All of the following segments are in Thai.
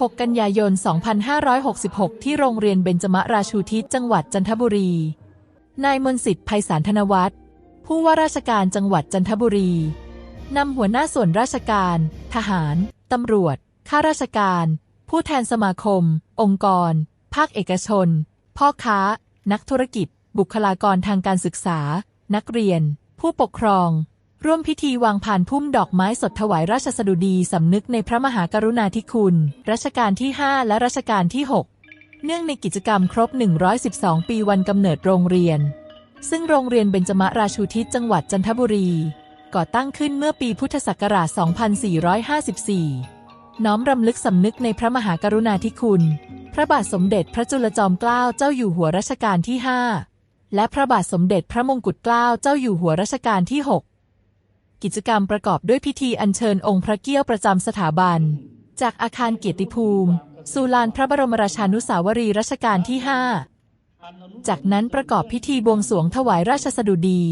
6 กันยายน 2566 ที่โรงเรียนเบญจมราชูทิศจังหวัดจันทบุรี นายมนสิทธิ์ไพศาลธนวัฒน์ผู้ว่าราชการจังหวัดจันทบุรี นำหัวหน้าส่วนราชการ ทหาร ตำรวจ ข้าราชการ ผู้แทนสมาคม องค์กร ภาคเอกชน พ่อค้า นักธุรกิจ บุคลากรทางการศึกษา นักเรียน ผู้ปกครอง ร่วมพิธีวางผ่านพุ่มดอกไม้สดถวายราชสดุดีสำนึกในพระมหากรุณาธิคุณ รัชกาลที่ 5 และรัชกาลที่ 6 เนื่องในกิจกรรมครบ 112 ปีวันกำเนิดโรงเรียน ซึ่งโรงเรียนเบญจมราชูทิศจังหวัดจันทบุรี ก่อตั้งขึ้นเมื่อปีพุทธศักราช 2454 น้อมรำลึกสำนึกในพระมหากรุณาธิคุณ พระบาทสมเด็จพระจุลจอมเกล้าเจ้าอยู่หัวรัชกาลที่ 5 และพระบาทสมเด็จพระมงกุฎเกล้าเจ้าอยู่หัวรัชกาลที่ 6 กิจกรรมประกอบด้วยพิธีอัญเชิญองค์พระเกี้ยวประจำสถาบัน จากอาคารเกียรติภูมิ สู่ลานพระบรมราชานุสาวรีย์รัชกาลที่ 5 จากนั้นประกอบพิธีบวงสรวงถวายราชสดุดี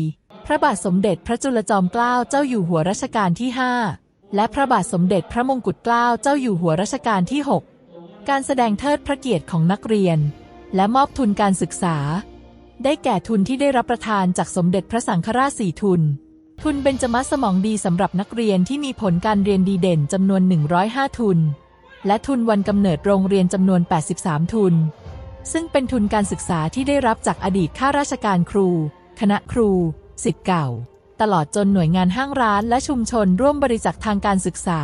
พระบาทสมเด็จพระจุลจอมเกล้าเจ้าอยู่หัวรัชกาลที่ 5 และพระบาทสมเด็จพระมงกุฎเกล้าเจ้าอยู่หัวรัชกาลที่ 6 การแสดงเทิดพระเกียรติของนักเรียน และมอบทุนการศึกษา ได้แก่ทุนที่ได้รับประทานจากสมเด็จพระสังฆราชสี่ทุน ทุนเบนจมสมองดีสำหรับนักเรียนที่มีผลการเรียนดีเด่นจำนวน 105 ทุน และทุนวันกำเนิดโรงเรียนจำนวน 83 ทุน ซึ่งเป็นทุนการศึกษาที่ได้รับจากอดีตข้าราชการครู คณะครู สิทธิ์เก่า ตลอดจนหน่วยงานห้างร้านและชุมชนร่วมบริจาคทางการศึกษา